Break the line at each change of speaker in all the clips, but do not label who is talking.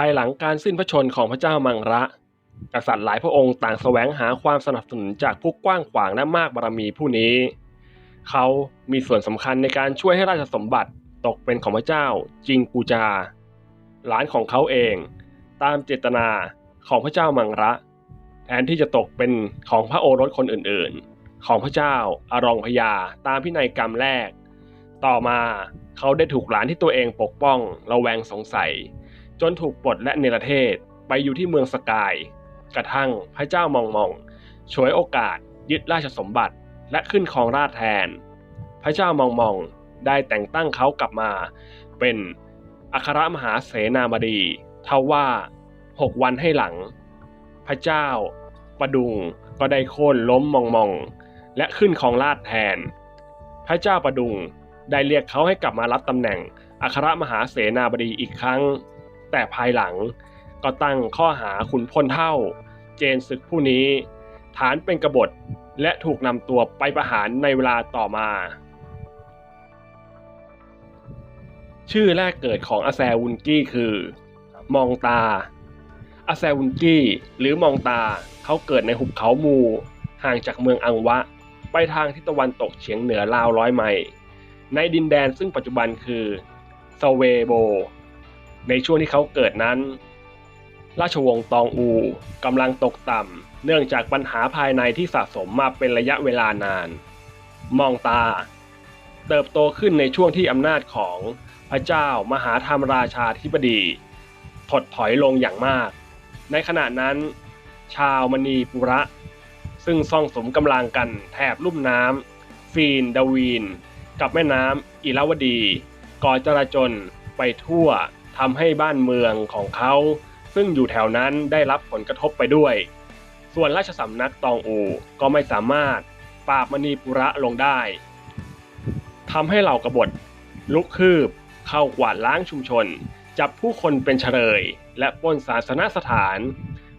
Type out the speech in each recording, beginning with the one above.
ภายหลังการสิ้นพระชนของพระเจ้ามังระ กษัตริย์หลายพระองค์ต่างแสวงหาความสนับสนุนจากผู้กว้างขวางและมากบารมีผู้นี้ เขามีส่วนสำคัญในการช่วยให้ราชสมบัติตกเป็นของพระเจ้าจิงกูจา หลานของเขาเอง ตามเจตนาของพระเจ้ามังระแทนที่จะตกเป็นของพระโอรสคนอื่นๆ ของพระเจ้าอารองพยาตามพินัยกรรมแรก ต่อมาเขาได้ถูกหลานที่ตัวเองปกป้องระแวงสงสัย จนถูกปลดและเนรเทศไปอยู่ที่เมืองสกาย กระทั่งพระเจ้ามองมองฉวยโอกาสยึดราชสมบัติและขึ้นครองราชแทน พระเจ้ามองมองได้แต่งตั้งเขากลับมา เป็นอัครมหาเสนาบดี เท่าว่าหกวันให้หลัง พระเจ้า ประดุงก็ได้โค่นล้มมองมอง และขึ้นครองราชแทน พระเจ้าประดุงได้เรียกเขาให้กลับมารับตำแหน่งอัครมหาเสนาบดีอีกครั้ง แต่ภายหลังก็ตั้งข้อหาขุนพลเท่า เจนศึกผู้นี้ ฐานเป็นกบฏและถูกนำตัวไปประหารในเวลาต่อมา ชื่อแรกเกิดของอาแซวุนกี้คือ มองตา อาแซวุนกี้หรือมองตาเขาเกิดในหุบเขามูห่างจากเมืองอังวะ ไปทางทิศตะวันตกเฉียงเหนือราวร้อยไมล์ในดินแดนซึ่งปัจจุบันคือซเวโบ ในช่วงที่เขาเกิดนั้น ราชวงศ์ตองอูกำลังตกต่ำเนื่องจากปัญหาภายในที่สะสมมาเป็นระยะเวลานาน มองตา เติบโตขึ้นในช่วงที่อำนาจของพระเจ้ามหาธรรมราชาธิบดี ถดถอยลงอย่างมาก ในขณะนั้น ชาวมณีปุระ ซึ่งซ่องสมกำลังกันแถบลุ่มน้ำฟีนดาวีน กับแม่น้ำอิราวดี ก่อจราจนไปทั่ว ทำให้บ้านเมืองของเขา ซึ่งอยู่แถวนั้นได้รับผลกระทบไปด้วย ส่วนราชสำนักตองอูก็ไม่สามารถปราบมณีปุระลงได้ทำให้เหล่ากบฏลุกคืบ เข้ากวาดล้างชุมชน จับผู้คนเป็นเฉลย และปล้นศาสนสถาน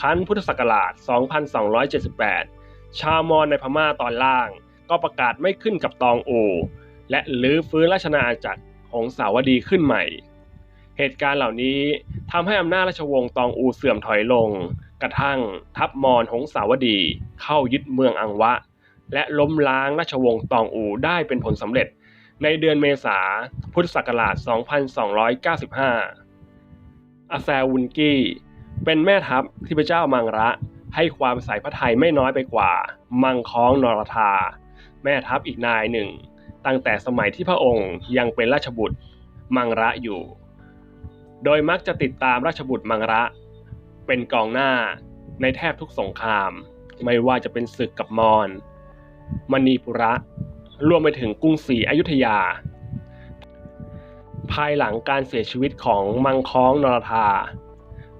คันพุทธศักราช 2278 ชาวมอญในพม่าตอนล่าง ก็ประกาศไม่ขึ้นกับตองอู และลื้อฟื้นราชนาจักรของสาวดีขึ้นใหม่ เหตุการณ์เหล่านี้ทำให้อำนาจราชวงศ์ตองอูเสื่อมถอยลง กระทั่งทัพมอญหงสาวดี เข้ายึดเมืองอังวะ และล้มล้างราชวงศ์ตองอูได้เป็นผลสำเร็จ ในเดือนเมษาพุทธศักราช 2295 อาแซวุนกี้เป็นแม่ทัพที่พระเจ้ามังระให้ความใส่พระทัยไม่น้อยไปกว่า มังค้องนรธา แม่ทัพอีกนายหนึ่ง ตั้งแต่สมัยที่พระองค์ยังเป็นราชบุตรมังระอยู่ โดยมักจะติดตามราชบุตรมังระ เป็นกองหน้าในแทบทุกสงคราม ไม่ว่าจะเป็นศึกกับมอญมณีปุระ รวมไปถึงกรุงศรีอยุธยา ภายหลังการเสียชีวิตของมังค้องนรธา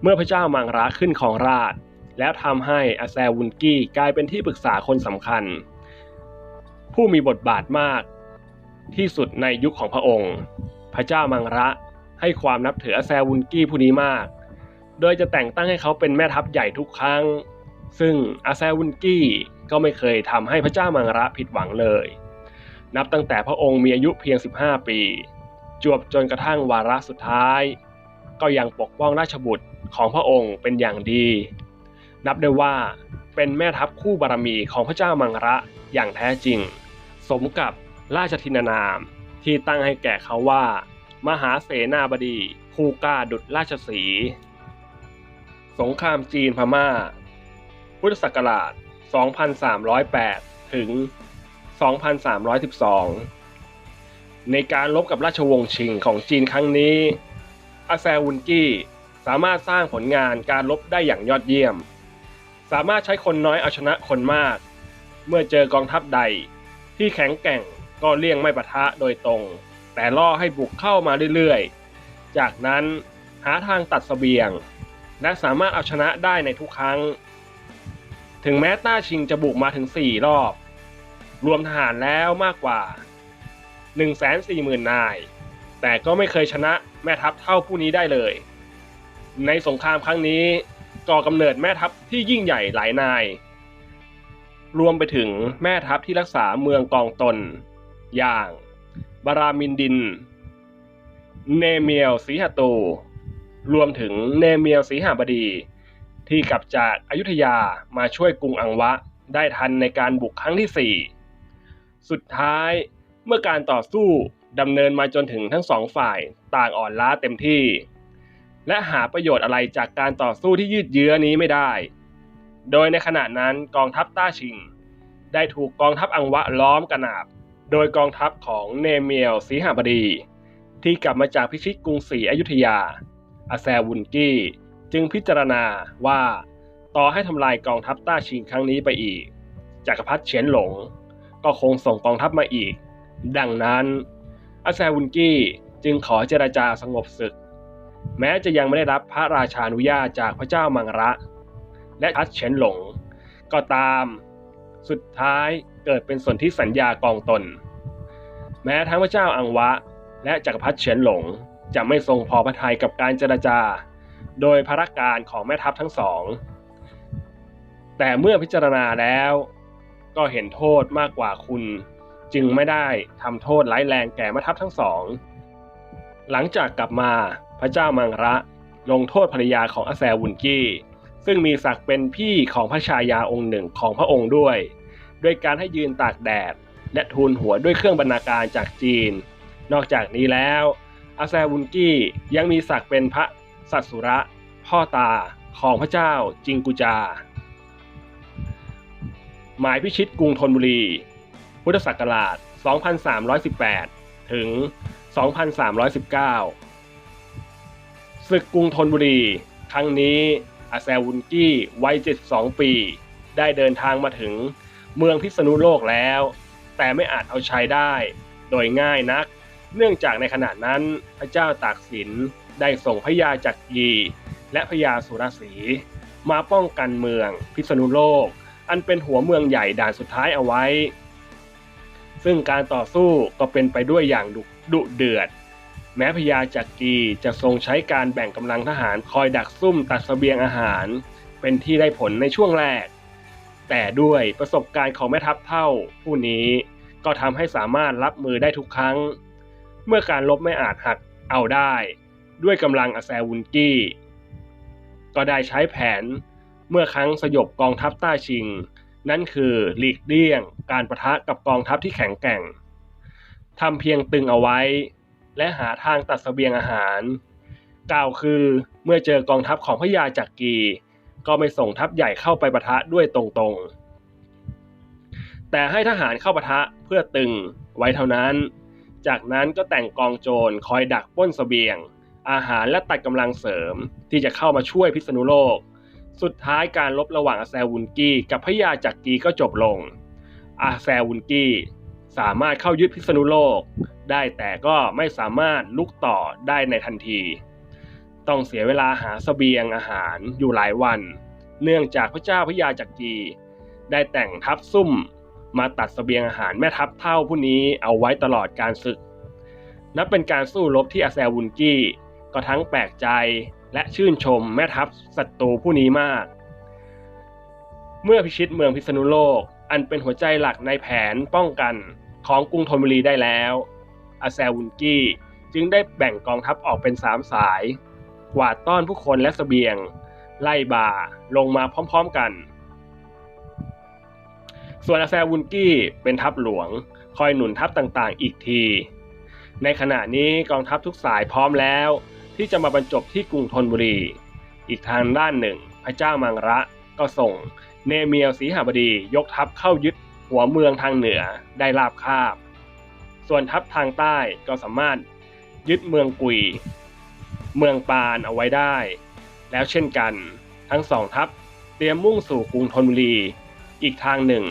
เมื่อพระเจ้ามังระขึ้นของราช แล้วทำให้อาแซวุนกี้กลายเป็นที่ปรึกษาคนสำคัญ ผู้มีบทบาทมากที่สุดในยุคของพระองค์ พระเจ้ามังระ ให้ความนับถืออาแซวุนกี้ผู้นี้มาก โดยจะแต่งตั้งให้เขาเป็นแม่ทัพใหญ่ทุกครั้ง ซึ่งอาแซวุนกี้ก็ไม่เคยทำให้พระเจ้ามังระผิดหวังเลย นับตั้งแต่พระองค์มีอายุเพียง 15 ปี จวบจนกระทั่งวาระสุดท้าย ก็ยังปกป้องราชบุตรของพระองค์เป็นอย่างดี นับได้ว่าเป็นแม่ทัพคู่บารมีของพระเจ้ามังระอย่างแท้จริง สมกับราชทินานามที่ตั้งให้แก่เขาว่า มหาเสนาบดีผู้กาดุจราชสี สงครามจีนพม่า พุทธศักราช 2308 ถึง 2312 ในการลบกับราชวงศ์ชิงของจีนครั้งนี้ อาแซวุนกี้สามารถสร้างผลงานการลบได้อย่างยอดเยี่ยม สามารถใช้คนน้อยเอาชนะคนมาก เมื่อเจอกองทัพใดที่แข็งแกร่งก็เลี่ยงไม่ปะทะโดยตรง แต่ล่อให้บุกเข้ามาเรื่อยๆ จากนั้นหาทางตัดเสบียง และสามารถเอาชนะได้ในทุกครั้ง ถึงแม้ต้าชิงจะบุกมาถึง 4 รอบ รวมทหารแล้วมากกว่า 140,000 นาย แต่ก็ไม่เคยชนะแม่ทัพเท่าผู้นี้ได้เลย ในสงครามครั้งนี้ก่อกำเนิดแม่ทัพที่ยิ่งใหญ่หลายนาย รวมไปถึงแม่ทัพที่รักษาเมืองกองตน อย่าง บารามินดิน เนเมียลสีหตู รวมถึงเนเมียวสีหบดี ที่กลับจากอายุทยามาช่วยกรุงอังวะได้ทันในการบุกครั้งที่ 4 สุดท้ายเมื่อการต่อสู้ดำเนินมาจนถึงทั้งสองฝ่ายต่างอ่อนล้าเต็มที่ และหาประโยชน์อะไรจากการต่อสู้ที่ยืดเยื้อนี้ไม่ได้ โดยในขณะนั้นกองทัพต้าชิง ได้ถูกกองทัพอังวะล้อมกระนาบ โดยกองทัพของเนเมียวสีหบดี ที่กลับมาจากพิชิตกรุงศรีอยุธยา อาแซวุนกี้จึงพิจารณาว่าต่อให้ทำลายกองทัพต้าชิงครั้งนี้ไปอีกจักรพรรดิเฉียนหลง ก็คงส่งกองทัพมาอีก ดังนั้น อาแซวุนกี้จึงขอเจรจาสงบศึก แม้จะยังไม่ได้รับพระราชานุญาตจากพระเจ้ามังระ และพัดเฉียนหลง ก็ตาม สุดท้าย เกิดเป็นส่วนที่สัญญากองตน แม้ทั้งพระเจ้าอังวะ และจักรพรรดิเฉียนหลงจะไม่ทรงพอพระทัยกับการเจรจา โดยพระการของแม่ทัพทั้งสอง แต่เมื่อพิจารณาแล้ว ก็เห็นโทษมากกว่าคุณ จึงไม่ได้ทำโทษร้ายแรงแก่แม่ทัพทั้งสอง หลังจากกลับมาพระเจ้ามังระลงโทษภรรยาของอาแซวุนกี้ ซึ่งมีศักดิ์เป็นพี่ของพระชายาองค์หนึ่งของพระองค์ด้วย ด้วยการให้ยืนตากแดด และทูลหัวด้วยเครื่องบรรณาการจากจีน นอกจากนี้แล้วอาแซวุนกี้ยังมีศักดิ์เป็นพระสัตสุระ พ่อตาของพระเจ้าจิงกุจา หมายพิชิตกรุงธนบุรี พุทธศักราช 2318 ถึง 2319 ศึกกรุงธนบุรี ครั้งนี้อาแซวุนกี้วัย 72 ปี ได้เดินทางมาถึง เมืองพิษณุโลกแล้ว แต่ไม่อาจเอาใชัยได้ โดยง่ายนัก เนื่องจากในขณะนั้นพระเจ้าตากสินได้ส่งพระยาจักรีและพระยาสุรศีมาป้องกันเมืองพิษณุโลก อันเป็นหัวเมืองใหญ่ด่านสุดท้ายเอาไว้ ซึ่งการต่อสู้ก็เป็นไปด้วยอย่างดุดเดือด แม้พญาจักรีจะทรงใช้การแบ่งกำลังทหารคอยดักซุ่มตัดเสบียงอาหาร เป็นที่ได้ผลในช่วงแรก แต่ด้วยประสบการณ์ของแม่ทัพเท่า ผู้นี้ก็ทำให้สามารถรับมือได้ทุกครั้ง เมื่อการลบไม่อาจหักเอาได้ ด้วยกำลังอาแซวุนกี้ ก็ได้ใช้แผนเมื่อครั้งสยบกองทัพต้าชิง นั่นคือหลีกเลี่ยงการประทะกับกองทัพที่แข็งแกร่งทำเพียงตึงเอาไว้ และหาทางตัดเสบียงอาหาร กล่าวคือเมื่อเจอกองทัพของพระยาจักรี ก็ไม่ส่งทัพใหญ่เข้าไปปะทะด้วยตรงๆ แต่ให้ทหารเข้าปะทะเพื่อตึงไว้เท่านั้น จากนั้นก็แต่งกองโจรคอยดักป้นเสบียง อาหารและตัดกำลังเสริมที่จะเข้ามาช่วยพิษณุโลก สุดท้ายการลบระหว่างอาแซวุนกี้กับพระยาจักรีก็จบลง อาแซวุนกี้สามารถเข้ายึดพิษณุโลก ได้แต่ก็ไม่สามารถลุกต่อได้ในทันที ต้องเสียเวลาหาสเสบียงอาหารอยู่หลายวัน เนื่องจากพระเจ้าพระยาจักรีได้แต่งทัพซุ่มมาตัดสเสบียงอาหารแม่ทัพเท่าผู้นี้เอาไว้ตลอดการศึก นับเป็นการสู้รบที่อาแซวุนกี้ก็ทั้งแปลกใจและชื่นชมแม่ทัพศัตรูผู้นี้มาก เมื่อพิชิตเมืองพิษณุโลก อันเป็นหัวใจหลักในแผนป้องกันของกรุงธนบุรีได้แล้วอาแซวุนกี้จึงได้แบ่งกองทัพออกเป็นสามสาย กวาดต้อนผู้คนและสเสบียง ไล่บ่าลงมาพร้อมๆกัน ส่วนอาแซวุนกี้เป็นทัพหลวง คอยหนุนทัพต่างๆ อีกที ในขณะนี้กองทัพทุกสายพร้อมแล้ว ที่จะมาบรรจบที่กรุงธนบุรี อีกทางด้านหนึ่ง พระเจ้ามังระก็ส่งเนเมียวสีหบดียกทัพเข้ายึดหัวเมืองทางเหนือได้ราบคาบ ส่วนทัพทางใต้ก็สามารถยึดเมืองกุย เมืองปานเอาไว้ได้ แล้วเช่นกัน ทั้งสองทัพเตรียมมุ่งสู่กรุงธนบุรี อีกทางหนึ่ง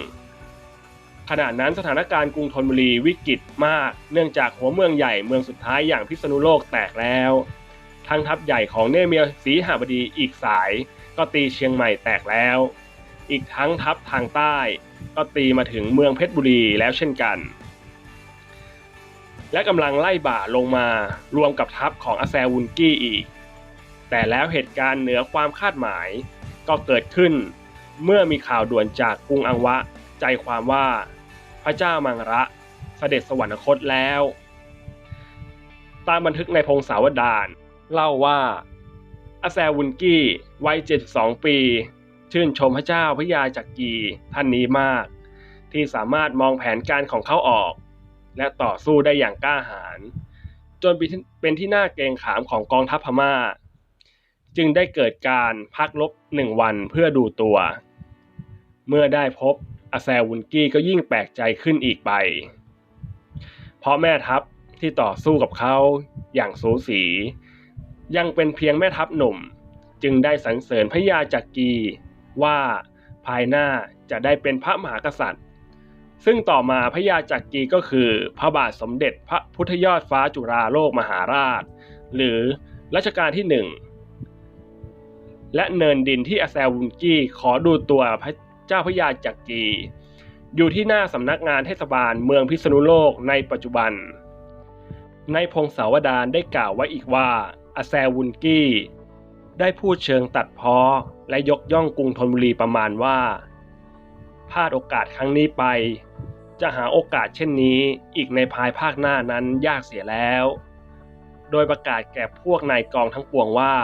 ขณะนั้นสถานการณ์กรุงธนบุรีวิกฤตมาก เนื่องจากหัวเมืองใหญ่เมืองสุดท้ายอย่างพิษณุโลกแตกแล้ว ทั้งทัพใหญ่ของเนเมียสีหบดีอีกสาย ก็ตีเชียงใหม่แตกแล้ว อีกทั้งทัพทางใต้ ก็ตีมาถึงเมืองเพชรบุรีแล้วเช่นกัน และกำลังไล่บ่าลงมารวมกับทัพของอาแซวุนกี้อีก แต่แล้วเหตุการณ์เหนือความคาดหมายก็เกิดขึ้น เมื่อมีข่าวด่วนจากกรุงอังวะ ใจความว่า พระเจ้ามังระเสด็จสวรรคตแล้ว ตามบันทึกในพงศาวดารเล่าว่าอาแซวุนกี้วัย 72 ปี ชื่นชมพระเจ้าพระยาจักรีท่านนี้มาก ที่สามารถมองแผนการของเขาออก และต่อสู้ได้อย่างกล้าหาญจนเป็นที่น่าเกรงขามของกองทัพพม่า จึงได้เกิดการพักรบหนึ่งวันเพื่อดูตัว เมื่อได้พบอาแซวุนกี้ก็ยิ่งแปลกใจขึ้นอีกไป เพราะแม่ทัพที่ต่อสู้กับเขาอย่างสูสี ยังเป็นเพียงแม่ทัพหนุ่ม จึงได้สรรเสริญพระยาจักรีว่าภายหน้าจะได้เป็นพระมหากษัตริย์ ซึ่งต่อมาพระยาจักรีก็คือ พระบาทสมเด็จพระพุทธยอดฟ้าจุฬาโลกมหาราช หรือรัชกาลที่หนึ่งและเนินดินที่อาแซวุนกี้ขอดูตัวพระเจ้าพระยาจักรีอยู่ที่หน้าสำนักงานเทศบาลเมืองพิษณุโลกในปัจจุบัน ในพงศาวดารได้กล่าวไว้อีกว่าอาแซวุนกี้ ได้พูดเชิงตัดพ้อและยกย่องกรุงธนบุรีประมาณว่า พลาดโอกาสครั้งนี้ไป จะหาโอกาสเช่นนี้อีกในภายภาคหน้านั้นยากเสียแล้ว โดยประกาศแก่พวกนายกองทั้งปวงว่า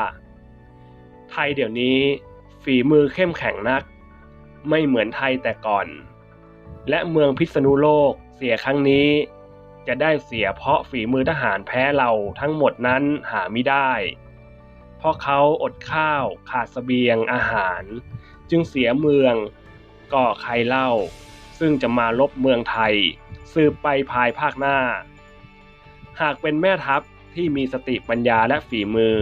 ไทยเดี๋ยวนี้ฝีมือเข้มแข็งนัก ไม่เหมือนไทยแต่ก่อน และเมืองพิษณุโลกเสียครั้งนี้ จะได้เสียเพราะฝีมือทหารแพ้เราทั้งหมดนั้นหาไม่ได้ เพราะเขาอดข้าวขาดสเสบียงอาหาร จึงเสียเมือง ก็ใครเล่า ซึ่งจะมาลบเมืองไทย สืบไปภายภาคหน้า หากเป็นแม่ทัพที่มีสติปัญญาและฝีมือ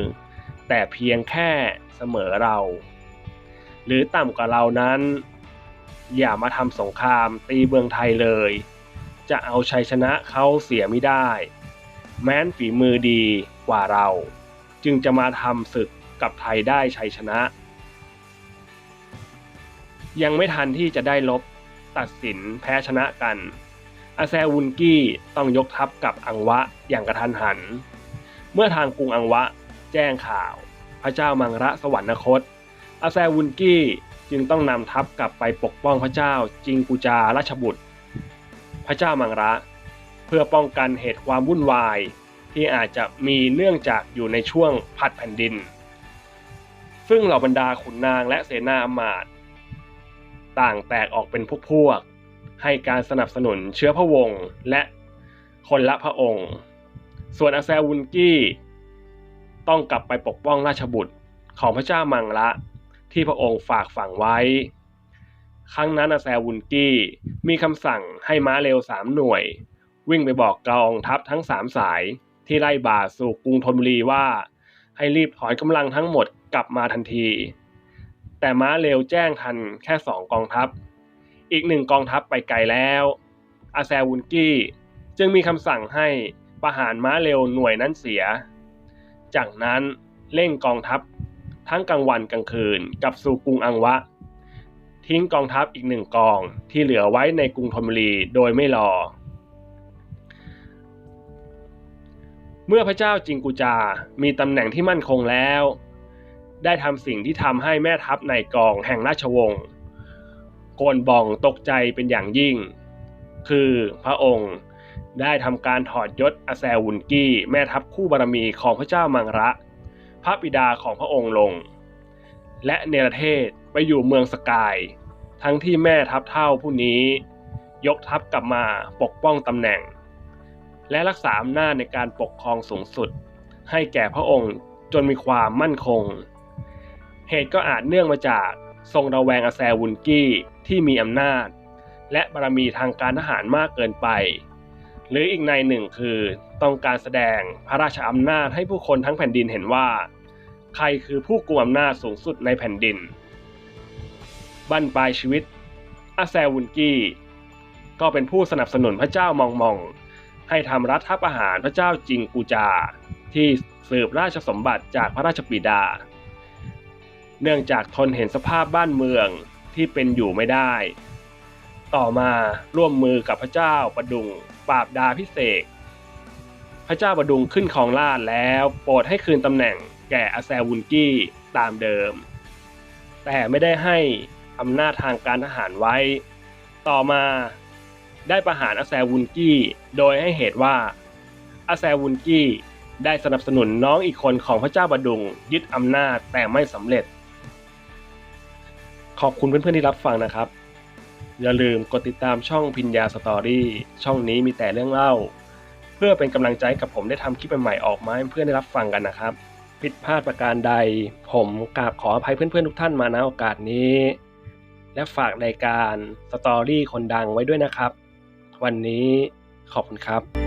แต่เพียงแค่เสมอเรา หรือต่ำกว่าเรานั้น อย่ามาทำสงครามตีเมืองไทยเลย จะเอาชัยชนะเขาเสียไม่ได้ แม้นฝีมือดีกว่าเรา จึงจะมาทำศึกกับไทยได้ชัยชนะ ยังไม่ทันที่จะได้ลบตัดสินแพ้ชนะกัน อาแซวุนกี้ต้องยกทัพกับอังวะอย่างกระทันหัน เมื่อทางกรุงอังวะแจ้งข่าว พระเจ้ามังระสวรรคต อาแซวุนกี้จึงต้องนำทัพกลับไปปกป้องพระเจ้าจิงกุจาราชบุตร พระเจ้ามังระ เพื่อป้องกันเหตุความวุ่นวายที่อาจจะมีเนื่องจากอยู่ในช่วงผัดแผ่นดิน ซึ่งเหล่าบรรดาขุนนางและเสนาอมาตย ต่างแตกออกเป็นพวกพวกให้การสนับสนุนเชื้อพระวงศ์และคนละพระองค์ ส่วนอาแซวุนกี้ ต้องกลับไปปกป้องราชบุตรของพระเจ้ามังละที่พระองค์ฝากฝังไว้ ครั้งนั้นอาแซวุนกี้มีคำสั่งให้ม้าเร็วสามหน่วย วิ่งไปบอกกองทัพทั้งสามสายที่ไล่บ่าสู่กรุงธนบุรีว่า ให้รีบถอนกำลังทั้งหมดกลับมาทันที แต่ม้าเร็วแจ้งทันแค่สองกองทัพ อีกหนึ่งกองทัพไปไกลแล้ว อาแซวุนกี้จึงมีคำสั่งให้ประหารม้าเร็วหน่วยนั้นเสีย จากนั้นเร่งกองทัพทั้งกลางวันกลางคืนกับสู่กรุงอังวะ ทิ้งกองทัพอีกหนึ่งกองที่เหลือไว้ในกรุงธนบุรีโดยไม่รอ เมื่อพระเจ้าจิงกุจา มีตำแหน่งที่มั่นคงแล้ว ได้ทำสิ่งที่ทำให้แม่ทัพในกองแห่งราชวงศ์โกนบองตกใจเป็นอย่างยิ่ง คือพระองค์ได้ทำการถอดยศอาแซวุนกี้แม่ทัพคู่บารมีของพระเจ้ามังระ พระบิดาของพระองค์ลง และเนรเทศไปอยู่เมืองสกาย ทั้งที่แม่ทัพเท่าผู้นี้ ยกทัพกลับมาปกป้องตำแหน่ง และรักษาอำนาจในการปกครองสูงสุด ให้แก่พระองค์จนมีความมั่นคง เหตุก็อาจเนื่องมาจากทรงระแวงอาแซวุนกี้ที่มีอำนาจ และบารมีทางการทหารมากเกินไป หรืออีกในหนึ่งคือต้องการแสดงพระราชอำนาจให้ผู้คนทั้งแผ่นดินเห็นว่า ใครคือผู้กุมอำนาจสูงสุดในแผ่นดิน บั้นปลายชีวิตอาแซวุนกี้ ก็เป็นผู้สนับสนุนพระเจ้ามองมอง ให้ทำรัฐประหารพระเจ้าจิงกูจา ที่สืบราชสมบัติจากพระราชบิดา เนื่องจากทนเห็นสภาพบ้านเมืองที่เป็นอยู่ไม่ได้ ต่อมาร่วมมือกับพระเจ้าประดุงปราบดาพิเศษพระเจ้าประดุงขึ้นของราชแล้วโปรดให้คืนตำแหน่งแก่อาแซวุนกี้ตามเดิม แต่ไม่ได้ให้อำนาจทางการทหารไว้ ต่อมาได้ประหารอาแซวุนกี้ โดยให้เหตุว่าอาแซวุนกี้ได้สนับสนุนน้องอีกคนของพระเจ้าบดุงยึดอำนาจแต่ไม่สำเร็จ ขอบคุณเพื่อนๆที่รับฟังนะครับ อย่าลืมกดติดตามช่องพิญญาสตอรี่ช่องนี้มีแต่เรื่องเล่า เพื่อเป็นกำลังใจกับผมได้ทำคลิปใหม่ๆออกมาให้เพื่อนได้รับฟังกันนะครับ ผิดพลาดประการใด ผมกราบขออภัยเพื่อนๆทุกท่านมาณโอกาสนี้ และฝากรายการสตอรี่คนดังไว้ด้วยนะครับ วันนี้ขอบคุณครับ